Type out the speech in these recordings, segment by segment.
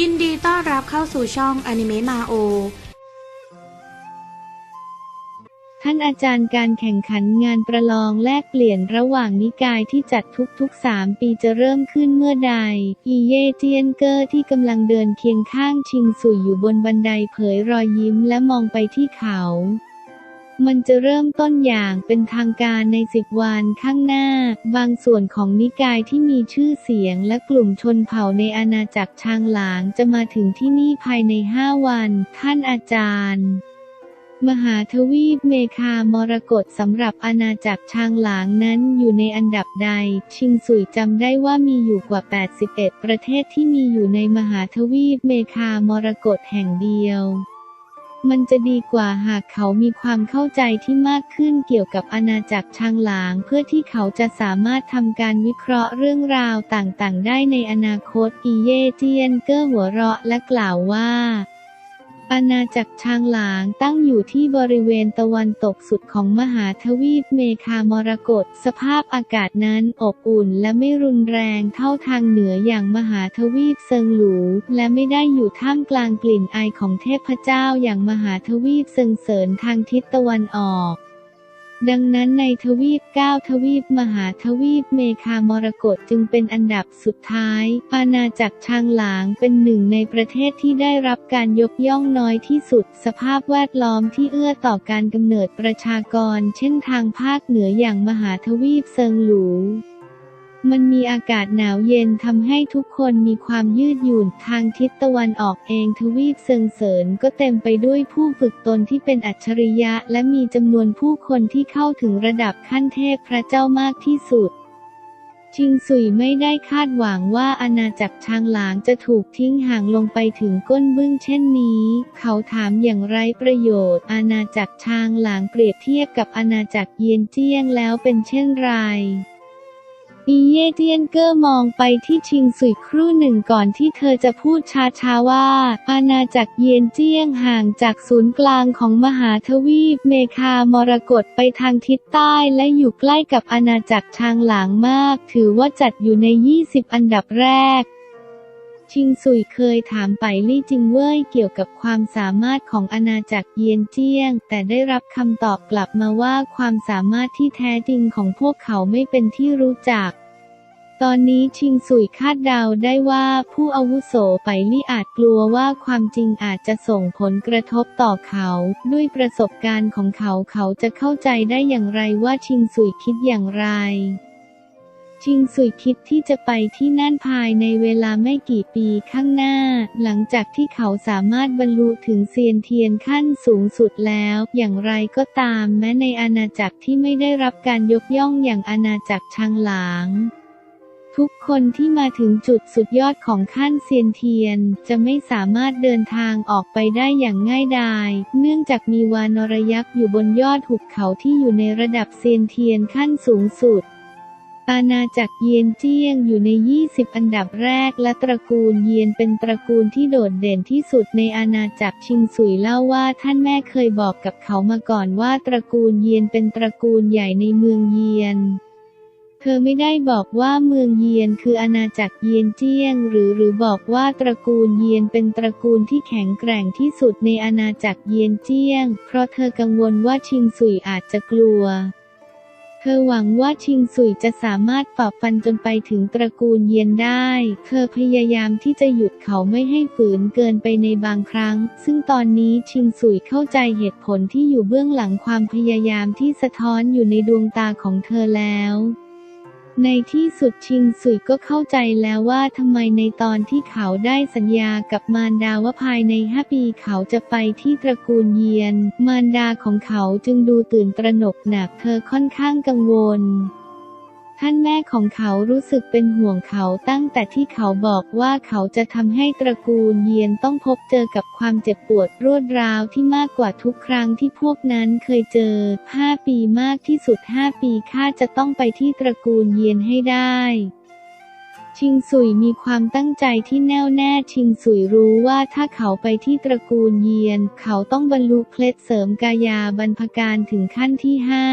ยินดีต้อนรับเข้าสู่ช่องอนิเมะมาโอ ท่านอาจารย์การแข่งขันงานประลองแลกเปลี่ยนระหว่างนิกายที่จัดทุกๆ 3 ปีจะเริ่มขึ้นเมื่อใด อีเยเจียนเกอร์ที่กำลังเดินเคียงข้างชิงสุยอยู่บนบันไดเผยรอยยิ้มและมองไปที่เขา มันจะเริ่มต้นอย่างเป็นทางการในสิบวันข้างหน้า บางส่วนของนิกายที่มีชื่อเสียงและกลุ่มชนเผ่าในอาณาจักรชางหลางจะมาถึงที่นี่ภายในห้าวัน ท่านอาจารย์ มหาทวีปเมคามรกตสำหรับอาณาจักรชางหลางนั้นอยู่ในอันดับใด ชิงสุยจำได้ว่ามีอยู่กว่า 81 ประเทศที่มีอยู่ในมหาทวีปเมคามรกตแห่งเดียว มันจะดีกว่าหากเขามีความเข้าใจที่มากขึ้นเกี่ยวกับอาณาจักรชางหลาง เพื่อที่เขาจะสามารถทำการวิเคราะห์เรื่องราวต่างๆ ได้ในอนาคตอีเย่เจียนเก้อหัวเราะและกล่าวว่า อาณาจักรชางหลางตั้งอยู่ที่บริเวณตะวันตกสุดของมหาทวีปเมคามรกต สภาพอากาศนั้นอบอุ่นและไม่รุนแรงเท่าทางเหนืออย่างมหาทวีปเซิงหลู และไม่ได้อยู่ท่ามกลางกลิ่นอายของเทพเจ้าอย่างมหาทวีปเซิงเสรินทางทิศตะวันออก ดังนั้นในทวีปเก้าทวีปมหาทวีปเมคามรกตจึงเป็นอันดับสุดท้าย อาณาจักรชางหลางเป็นหนึ่งในประเทศที่ได้รับการยกย่องน้อยที่สุด สภาพแวดล้อมที่เอื้อต่อการกำเนิดประชากร เช่นทางภาคเหนืออย่างมหาทวีปเซิงหลู มันมีอากาศหนาวเย็นทำให้ทุกคนมีความยืดหยุ่นทางทิศตะวันออกเองทวีปเซิงเสรินก็เต็มไปด้วยผู้ฝึกตนที่เป็นอัจฉริยะ และมีจำนวนผู้คนที่เข้าถึงระดับขั้นเทพพระเจ้ามากที่สุดชิงสุยไม่ได้คาดหวังว่าอาณาจักรชางหลางจะถูกทิ้งห่างลงไปถึงก้นบึ้งเช่นนี้ เขาถามอย่างไรประโยชน์ อาณาจักรชางหลางเปรียบเทียบกับอาณาจักรเยียนเจี้ยงแล้วเป็นเช่นไร อีเย่เจียนเกอร์มองไปที่ชิงสุยครู่หนึ่งก่อนที่เธอจะพูดช้าๆว่า อาณาจักรเยียนเจี้ยงห่างจากศูนย์กลางของมหาทวีปเมคามรกตไปทางทิศใต้และอยู่ใกล้กับอาณาจักรชางหลางมาก ถือว่าจัดอยู่ใน 20 อันดับแรก ชิงสุยเคยถามไปลี่จิงเว่ยเกี่ยวกับความสามารถของอาณาจักรเยียนเจี้ยง แต่ได้รับคำตอบกลับมาว่าความสามารถที่แท้จริงของพวกเขาไม่เป็นที่รู้จัก ตอนนี้ชิงสุยคาดเดาได้ว่าผู้อาวุโสไปลี่อาจกลัวว่าความจริงอาจจะส่งผลกระทบต่อเขา ด้วยประสบการณ์ของเขาเขาจะเข้าใจได้อย่างไรว่าชิงสุยคิดอย่างไร ชิงสุยคิดที่จะไปที่นั่นภายในเวลาไม่กี่ปีข้างหน้า หลังจากที่เขาสามารถบรรลุถึงเซียนเทียนขั้นสูงสุดแล้ว อย่างไรก็ตามแม้ในอาณาจักรที่ไม่ได้รับการยกย่องอย่างอาณาจักรชางหลางทุกคนที่มาถึงจุดสุดยอดของขั้นเซียนเทียน จะไม่สามารถเดินทางออกไปได้อย่างง่ายดาย เนื่องจากมีวานรยักษ์อยู่บนยอดหุบเขาที่อยู่ในระดับเซียนเทียนขั้นสูงสุด อาณาจักรเยียนเจี้ยงอยู่ใน 20 อันดับแรกและตระกูลเยียนเป็นตระกูลที่โดดเด่นที่สุดในอาณาจักรชิงสุยเล่าว่าท่านแม่เคยบอกกับเขามาก่อนว่าตระกูลเยียนเป็นตระกูลใหญ่ในเมืองเยียน เธอไม่ได้บอกว่าเมืองเยียนคืออาณาจักรเยียนเจี้ยง หรือหรือบอกว่าตระกูลเยียนเป็นตระกูลที่แข็งแกร่งที่สุดในอาณาจักรเยียนเจี้ยง เพราะเธอกังวลว่าชิงสุยอาจจะกลัว ธอหวังว่าชิงสุยจะสามารถฝ่าฟันจนไปถึงตระกูลเยียนได้ เธอพยายามที่จะหยุดเขาไม่ให้ฝืนเกินไปในบางครั้ง ซึ่งตอนนี้ชิงสุยเข้าใจเหตุผลที่อยู่เบื้องหลังความพยายามที่สะท้อนอยู่ในดวงตาของเธอแล้ว ในที่สุดชิงสุยก็เข้าใจแล้วว่าทำไมในตอนที่เขาได้สัญญากับมารดาว่าภายในห้าปีเขาจะไปที่ตระกูลเยียน มารดาของเขาจึงดูตื่นตระหนกหนักเธอค่อนข้างกังวล ท่านแม่ของเขารู้สึกเป็นห่วงเขาตั้งแต่ที่เขาบอกว่าเขาจะทำให้ตระกูลเยียนต้องพบเจอกับความเจ็บปวดรวดร้าวที่มากกว่าทุกครั้งที่พวกนั้นเคยเจอ 5 ปีมากที่สุด 5 ปีข้าจะต้องไปที่ตระกูลเยียนให้ได้ชิงสุยมีความตั้งใจที่แน่วแน่ชิงสุยรู้ว่าถ้าเขาไปที่ตระกูลเยียน เขาต้องบรรลุเคล็ดเสริมกายาบรรพการถึงขั้นที่ห้า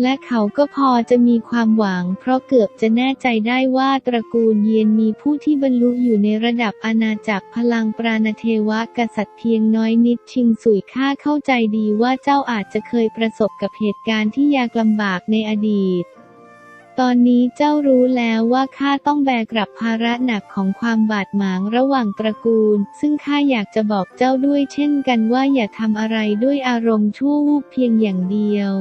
และเขาก็พอจะมีความหวัง เพราะเกือบจะแน่ใจได้ว่าตระกูลเยียนมีผู้ที่บรรลุอยู่ในระดับอาณาจักรพลังปราณเทวะกษัตริย์เพียงน้อยนิดชิงสุยข้าเข้าใจดีว่าเจ้าอาจจะเคยประสบกับเหตุการณ์ที่ยากลำบากในอดีต ตอนนี้เจ้ารู้แล้วว่าข้าต้องแบกรับภาระหนักของความบาดหมางระหว่างตระกูล ซึ่งข้าอยากจะบอกเจ้าด้วยเช่นกันว่าอย่าทำอะไรด้วยอารมณ์ชั่ววูบเพียงอย่างเดียว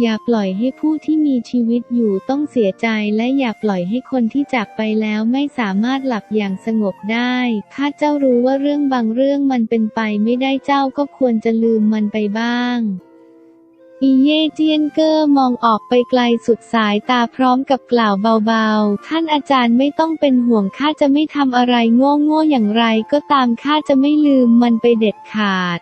อย่าปล่อยให้ผู้ที่มีชีวิตอยู่ต้องเสียใจและอย่าปล่อยให้คนที่จากไปแล้วไม่สามารถหลับอย่างสงบได้ ถ้าเจ้ารู้ว่าเรื่องบางเรื่องมันเป็นไปไม่ได้เจ้าก็ควรจะลืมมันไปบ้างอีเย่เจียนเกอร์มองออกไปไกลสุดสายตาพร้อมกับกล่าวเบาๆ ท่านอาจารย์ไม่ต้องเป็นห่วงข้าจะไม่ทำอะไรโง่ๆอย่างไรก็ตามข้าจะไม่ลืมมันไปเด็ดขาด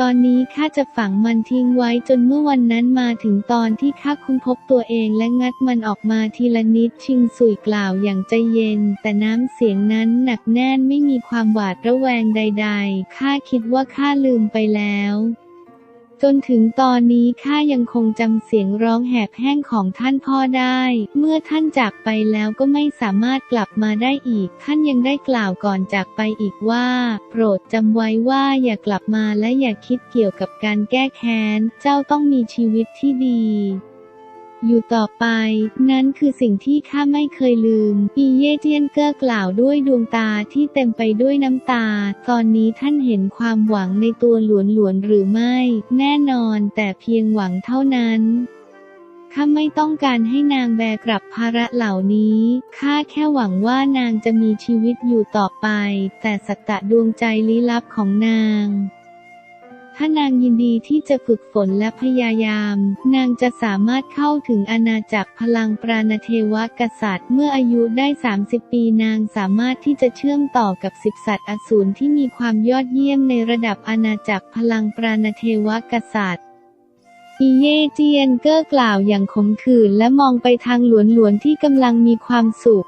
ตอนนี้ข้าจะฝังมันทิ้งไว้จนเมื่อวันนั้นมาถึงตอนที่ข้าค้นพบตัวเองและงัดมันออกมาทีละนิดชิงสุยกล่าวอย่างใจเย็น แต่น้ำเสียงนั้นหนักแน่นไม่มีความหวาดระแวงใด ๆ ข้าคิดว่าข้าลืมไปแล้ว จนถึงตอนนี้ข้ายังคงจำเสียงร้องแหบแห้งของท่านพ่อได้ เมื่อท่านจากไปแล้วก็ไม่สามารถกลับมาได้อีก ท่านยังได้กล่าวก่อนจากไปอีกว่า โปรดจำไว้ว่าอย่ากลับมาและอย่าคิดเกี่ยวกับการแก้แค้น เจ้าต้องมีชีวิตที่ดี อยู่ต่อไป นั้นคือสิ่งที่ข้าไม่เคยลืมอีเย่เจียนเก้อกล่าวด้วยดวงตาที่เต็มไปด้วยน้ำตา ตอนนี้ท่านเห็นความหวังในตัวหลวนหลวนๆหรือไม่ แน่นอนแต่เพียงหวังเท่านั้นข้าไม่ต้องการให้นางแบกรับภาระเหล่านี้ ข้าแค่หวังว่านางจะมีชีวิตอยู่ต่อไป แต่สัตตะดวงใจลี้ลับของนาง ถ้านางยินดีที่จะฝึกฝนและพยายาม นางจะสามารถเข้าถึงอาณาจักรพลังปราณเทวกษัตริย์ เมื่ออายุได้ 30 ปีนางสามารถที่จะเชื่อมต่อกับสิบสัตว์อสูรที่มีความยอดเยี่ยมในระดับอาณาจักรพลังปราณเทวกษัตริย์อีเย่เจียนเก้อกล่าวอย่างขมขื่นและมองไปทางหลวนหลวนๆที่กำลังมีความสุข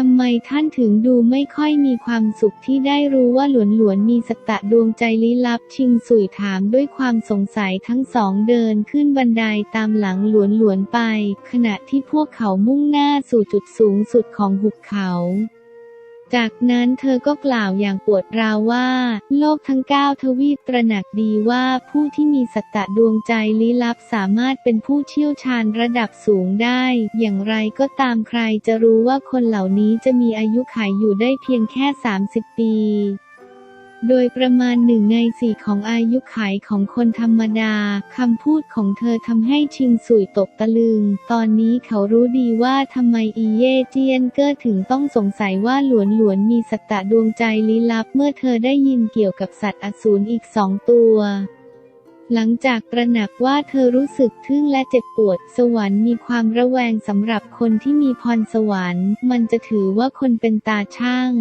ทำไมท่านถึงดูไม่ค่อยมีความสุขที่ได้รู้ว่าหลวนหลวนมีสตะดวงใจลี้ลับชิงสุยถามด้วยความสงสัยทั้งสองเดินขึ้นบันไดตามหลังหลวนหลวนไป ขณะที่พวกเขามุ่งหน้าสู่จุดสูงสุดของหุบเขา จากนั้นเธอก็กล่าวอย่างปวดร้าวว่า โลกทั้งเก้าทวีปตระหนักดีว่าผู้ที่มีสัตตะดวงใจลี้ลับสามารถเป็นผู้เชี่ยวชาญระดับสูงได้ อย่างไรก็ตามใครจะรู้ว่าคนเหล่านี้จะมีอายุขัยอยู่ได้เพียงแค่ 30 ปี โดยประมาณหนึ่งในสี่ของอายุขัยของคนธรรมดา คำพูดของเธอทำให้ชิงสุยตกตะลึง ตอนนี้เขารู้ดีว่าทำไมอีเย่เจียนเก้อถึงต้องสงสัยว่าหลวนหลวนมีสัตตะดวงใจลี้ลับ เมื่อเธอได้ยินเกี่ยวกับสัตว์อสูรอีกสองตัวหลังจากตระหนักว่าเธอรู้สึกทึ่งและเจ็บปวด สวรรค์มีความระแวงสำหรับคนที่มีพรสวรรค์ มันจะถือว่าคนเป็นตาช่าง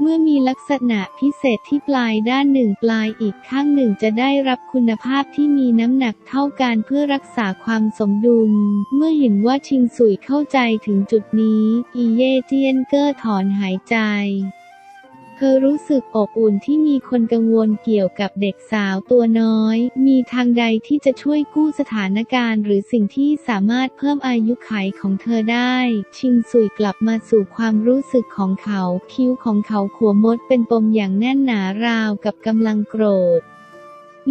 เมื่อมีลักษณะพิเศษที่ปลายด้านหนึ่งปลายอีกข้างหนึ่งจะได้รับคุณภาพที่มีน้ำหนักเท่ากันเพื่อรักษาความสมดุล เมื่อเห็นว่าชิงสุยเข้าใจถึงจุดนี้ อีเย่เจียนเกอร์ถอนหายใจ ธอรู้สึกอบอุ่นที่มีคนกังวลเกี่ยวกับเด็กสาวตัวน้อย มีทางใดที่จะช่วยกู้สถานการณ์หรือสิ่งที่สามารถเพิ่มอายุขัยของเธอได้ ชิงสุยกลับมาสู่ความรู้สึกของเขา คิ้วของเขาขัวมดเป็นปมอย่างแน่นหนาราวกับกำลังโกรธ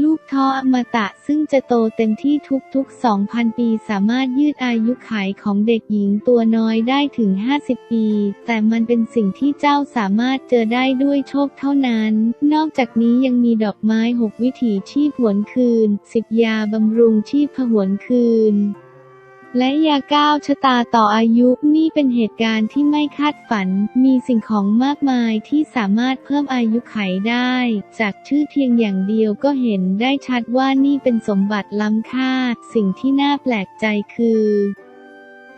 ลูกท้ออมตะซึ่งจะโตเต็มที่ทุกๆ 2,000 ปีสามารถยืดอายุขัยของเด็กหญิงตัวน้อยได้ถึง 50 ปี แต่มันเป็นสิ่งที่เจ้าสามารถเจอได้ด้วยโชคเท่านั้น นอกจากนี้ยังมีดอกไม้หกวิถีชีพหวนคืนสิบยาบำรุงชีพผวนคืน และยาก้าวชะตาต่ออายุนี่เป็นเหตุการณ์ที่ไม่คาดฝัน มีสิ่งของมากมายที่สามารถเพิ่มอายุไขได้ จากชื่อเพียงอย่างเดียวก็เห็นได้ชัดว่านี่เป็นสมบัติล้ำค่า สิ่งที่น่าแปลกใจคือ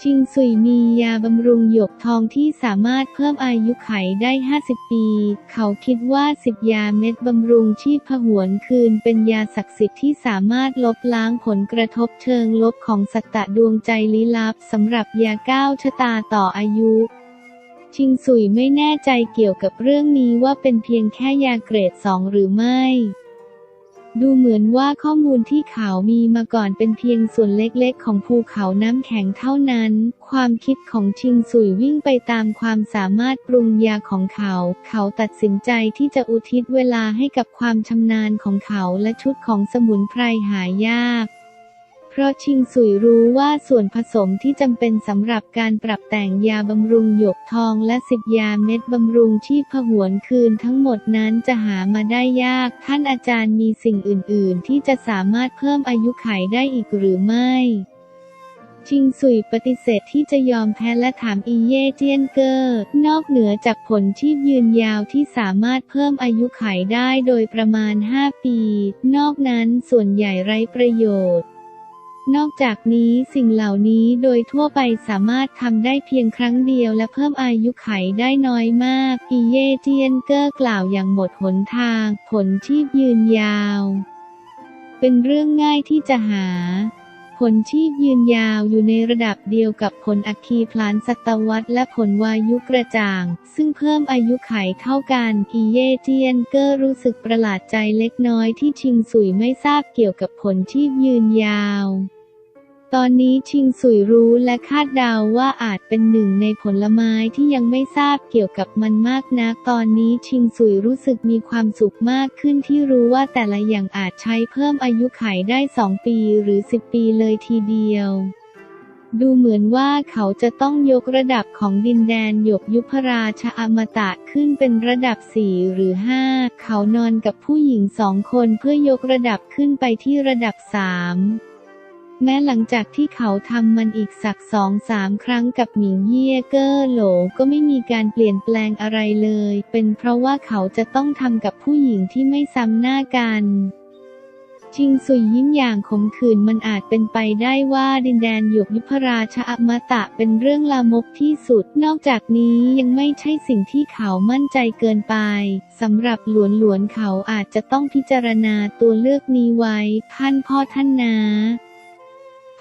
ชิงซุยมียาบำรุงหยกทองที่สามารถเพิ่มอายุไขได้ 50 ปี เขาคิดว่า10ยาเม็ดบำรุงชีพผหวนคืนเป็นยาศักดิ์สิทธิ์ที่สามารถลบล้างผลกระทบเชิงลบของสัตตะดวงใจลี้ลับสำหรับยาก้าวชะตาต่ออายุชิงซุยไม่แน่ใจเกี่ยวกับเรื่องนี้ว่าเป็นเพียงแค่ยาเกรดสองหรือไม่ ดูเหมือนว่าข้อมูลที่เขามีมาก่อนเป็นเพียงส่วนเล็กๆ ของภูเขาน้ำแข็งเท่านั้น ความคิดของชิงสุยวิ่งไปตามความสามารถปรุงยาของเขา เขาตัดสินใจที่จะอุทิศเวลาให้กับความชำนาญของเขาและชุดของสมุนไพรหายาก เพราะชิงสุยรู้ว่าส่วนผสมที่จำเป็นสำหรับการปรับแต่งยาบำรุงหยกทองและสิบยาเม็ดบำรุงที่ผหวนคืนทั้งหมดนั้นจะหามาได้ยาก ท่านอาจารย์มีสิ่งอื่น ๆ ที่จะสามารถเพิ่มอายุขัยได้อีกหรือไม่ชิงสุยปฏิเสธที่จะยอมแพ้และถามอีเย่เจียนเกอร์ นอกเหนือจากผลชีพยืนยาวที่สามารถเพิ่มอายุขัยได้โดยประมาณ 5 ปี นอกนั้นส่วนใหญ่ไร้ประโยชน์ นอกจากนี้สิ่งเหล่านี้โดยทั่วไปสามารถทำได้เพียงครั้งเดียวและเพิ่มอายุไขได้น้อยมาก อีเยเจียนเกอร์กล่าวอย่างหมดหนทาง ผลที่ยืนยาว เป็นเรื่องง่ายที่จะหา ผลชีพยืนยาวอยู่ในระดับเดียวกับผลอัคคีพลานสัตวัตและผลวายุกระจ่าง ซึ่งเพิ่มอายุไขเท่ากันอีเยเจียนเกอร์รู้สึกประหลาดใจเล็กน้อยที่ชิงสุยไม่ทราบเกี่ยวกับผลชีพยืนยาว ตอนนี้ชิงสุยรู้และคาดเดาว่าอาจเป็นหนึ่งในผลไม้ที่ยังไม่ทราบเกี่ยวกับมันมากนัก ตอนนี้ชิงสุยรู้สึกมีความสุขมากขึ้นที่รู้ว่าแต่ละอย่างอาจใช้เพิ่มอายุไขได้ 2 ปีหรือ 10 ปีเลยทีเดียวดูเหมือนว่าเขาจะต้องยกระดับของดินแดนหยกยุพราชอมตะขึ้นเป็นระดับ 4 หรือ 5 เขานอนกับผู้หญิงสองคนเพื่อยกระดับขึ้นไปที่ระดับ 3 แม้หลังจากที่เขาทำมันอีกสักสองสามครั้งกับหมิงเย่เกอร์โหลก็ไม่มีการเปลี่ยนแปลงอะไรเลย เป็นเพราะว่าเขาจะต้องทำกับผู้หญิงที่ไม่ซ้ำหน้ากันชิงสุยยิ้มอย่างขมขื่นมันอาจเป็นไปได้ว่าดินแดนหยกยุพราชอมตะเป็นเรื่องลามกที่สุด นอกจากนี้ยังไม่ใช่สิ่งที่เขามั่นใจเกินไปสำหรับหลวนหลวนเขาอาจจะต้องพิจารณาตัวเลือกนี้ไว้ ท่านพ่อท่านนา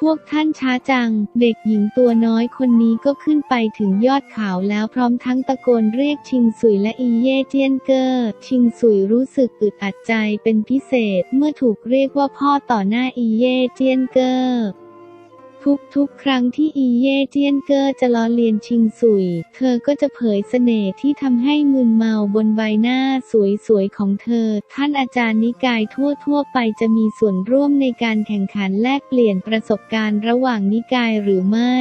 พวกท่านช้าจัง เด็กหญิงตัวน้อยคนนี้ก็ขึ้นไปถึงยอดเขาแล้วพร้อมทั้งตะโกนเรียกชิงสุยและอีเย่เจียนเกอร์ ชิงสุยรู้สึกอึดอัดใจเป็นพิเศษเมื่อถูกเรียกว่าพ่อต่อหน้าอีเย่เจียนเกอร์ ทุกๆ ครั้งที่อีเย่เจียนเกอร์จะล้อเลียนชิงสุย เธอก็จะเผยเสน่ห์ที่ทำให้มึนเมาบนใบหน้าสวยๆ ของเธอ ท่านอาจารย์นิกายทั่วๆ ไปจะมีส่วนร่วมในการแข่งขันแลกเปลี่ยนประสบการณ์ระหว่างนิกายหรือไม่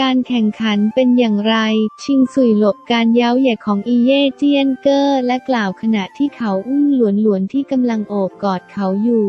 การแข่งขันเป็นอย่างไร ชิงสุยหลบการเย้าแย่ของอีเย่เจียนเกอร์และกล่าวขณะที่เขาอุ้มหลวนๆที่กำลังโอบกอดเขาอยู่